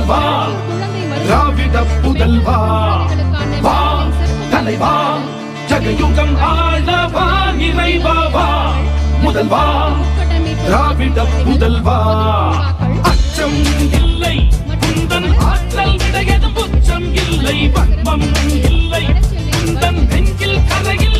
முதல்வா திராவிட புதல்வா வா தலைவா ஜகயுகம் ஆளவா இறைவாவா முதல்வா திராவிட புதல்வா. அச்சம் இல்லை குந்தன் ஆற்றல் விடையது புச்சம் இல்லை பக்மம் இல்லை குந்தன் நெஞ்சில் கரையில்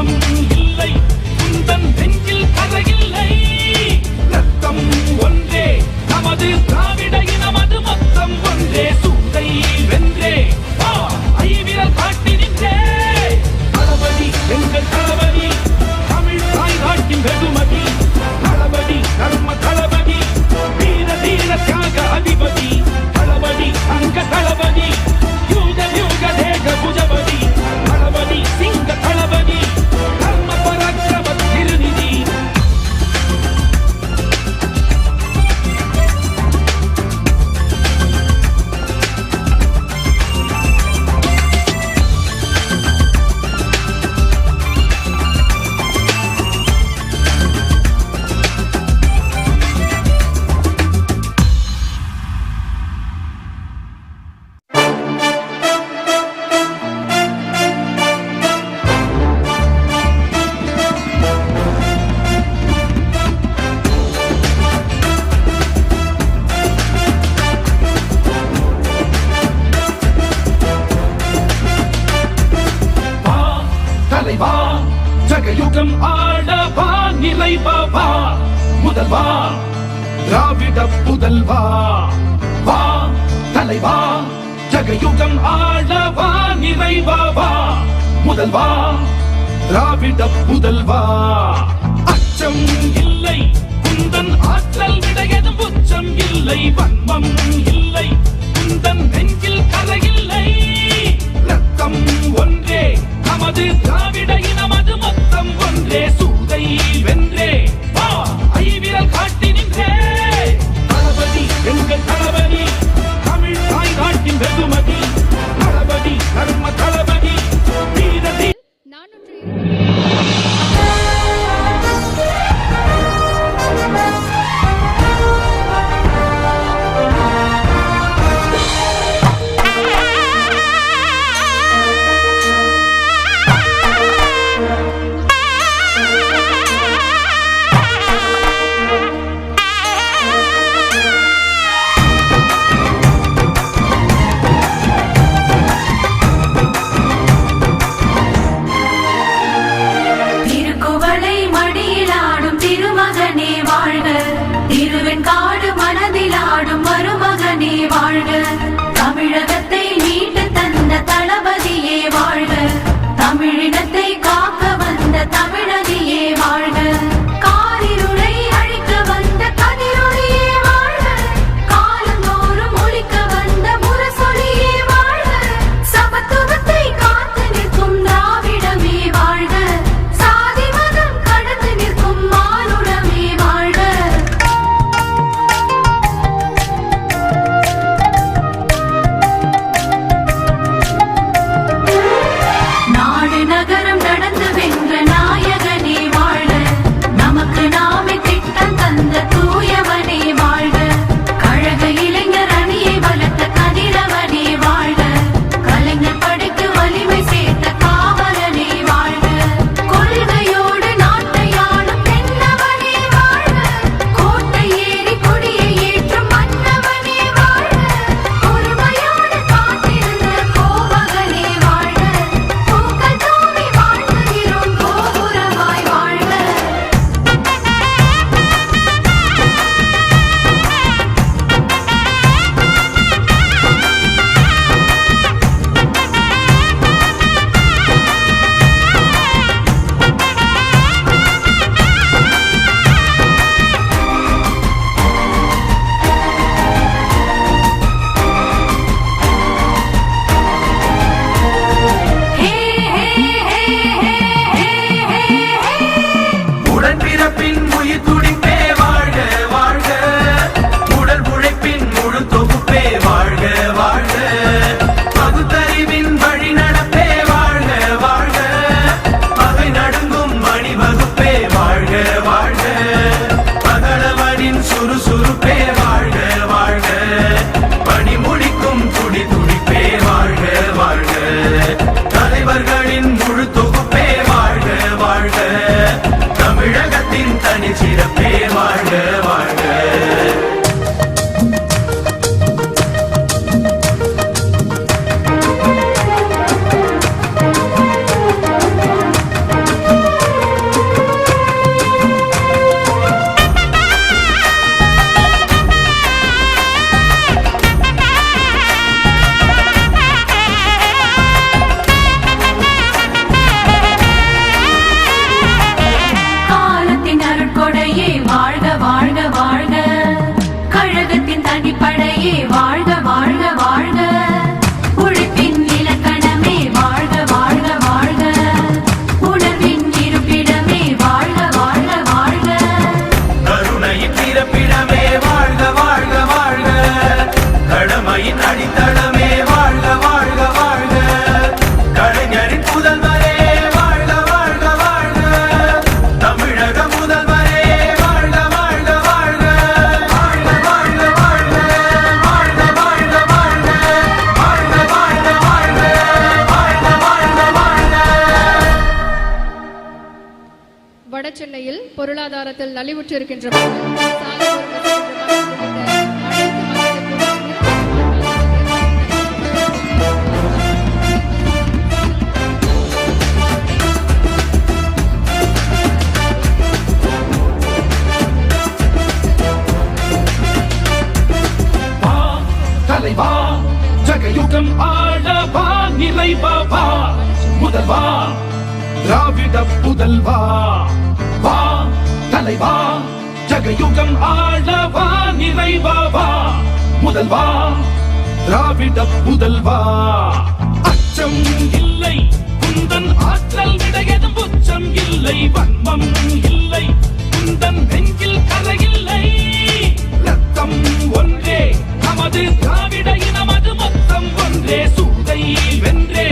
தத்துவம் இல்லை. குந்தன் நெஞ்சில் கதையில்லை ரத்தம் ஒன்றே. நமது திராவிட இனமது மொத்தம் ஒன்றே. சூட்டை வென்ற முதல் வா வா தலைவா ஜகயுகம் ஆளவா நிறைவா வா முதல்வா திராவிட புதல்வா. அச்சம் இல்லை குந்தன் ஆற்றல் விடையதும் உச்சம் இல்லை. பொருளாதாரத்தில் நலிவுற்று இருக்கின்ற தலைவா ஜகயுகம் ஆடவா நிலைவா முதல்வா திராவிட புதல்வா தலைவா ஜகயுகம் ஆளவா நிறைவாவா முதல்வா திராவிட புதல்வா அச்சம் இல்லை குந்தன் ஆற்றல் விடையதும் உச்சம் இல்லை வன்மம் இல்லை குந்தன் நெஞ்சில் கரையில்லை ரத்தம் ஒன்றே நமது திராவிட இனமது மொத்தம் ஒன்றே சூதை வென்றே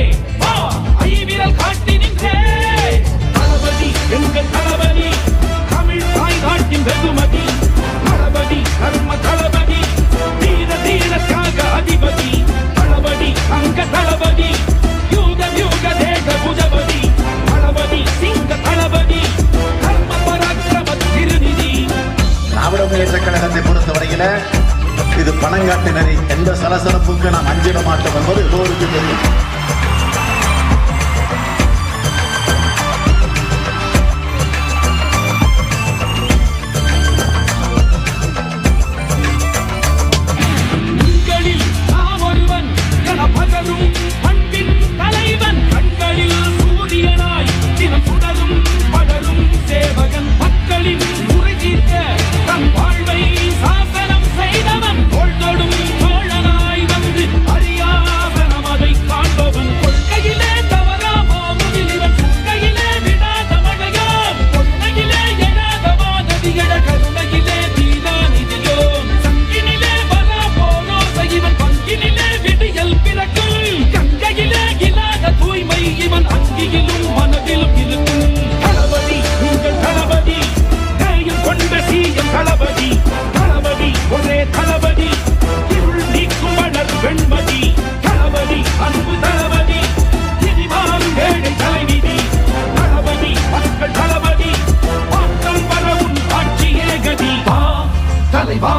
தலைவா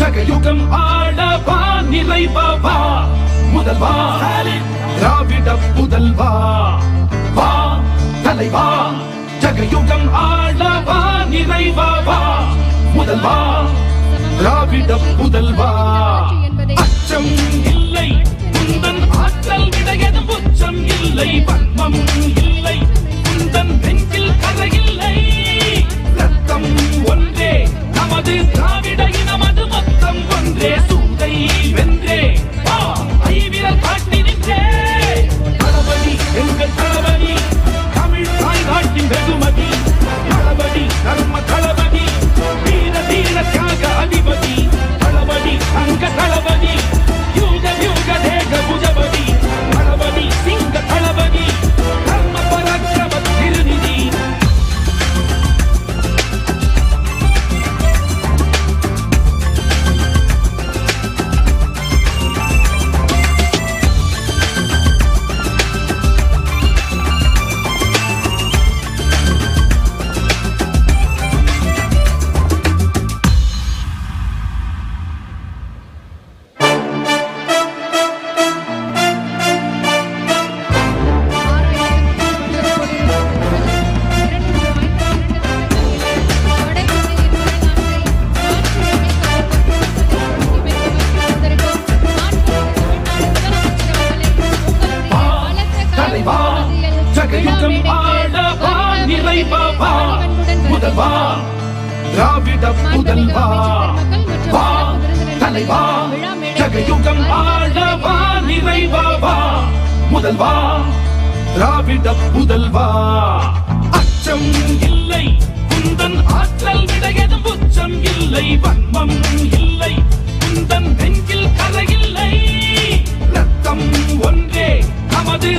ஜகயுகம் ஆடவா நிறைவா வா முதல்வா திராவிட புதல்வா வா தலைவா ஜகயுகம் ஆடவா நிறைவா வா முதல்வா திராவிட புதல்வா அச்சம் இல்லை குந்தன் ஆற்றல் விடையது புச்சம் இல்லை பத்மம் இல்லை குந்தன் பெஞ்சில் கதை இல்லை. ரத்தம் ஒன்றே நமது திராவிட இனமது மொத்தம் ஒன்றே ஆங்கம் ஆடவா நிறைவா முதல்வா திராவிட புதல்வா வா தலைவா ஜகயுகம் ஆடவா நிறைவா முதல்வா திராவிட புதல்வா அச்சம் இல்லை குந்தன் ஆற்றல் விட உச்சம் இல்லை வன்மம் இல்லை குந்தன் நெஞ்சில் கதை ரத்தம் ஒன்றே நமது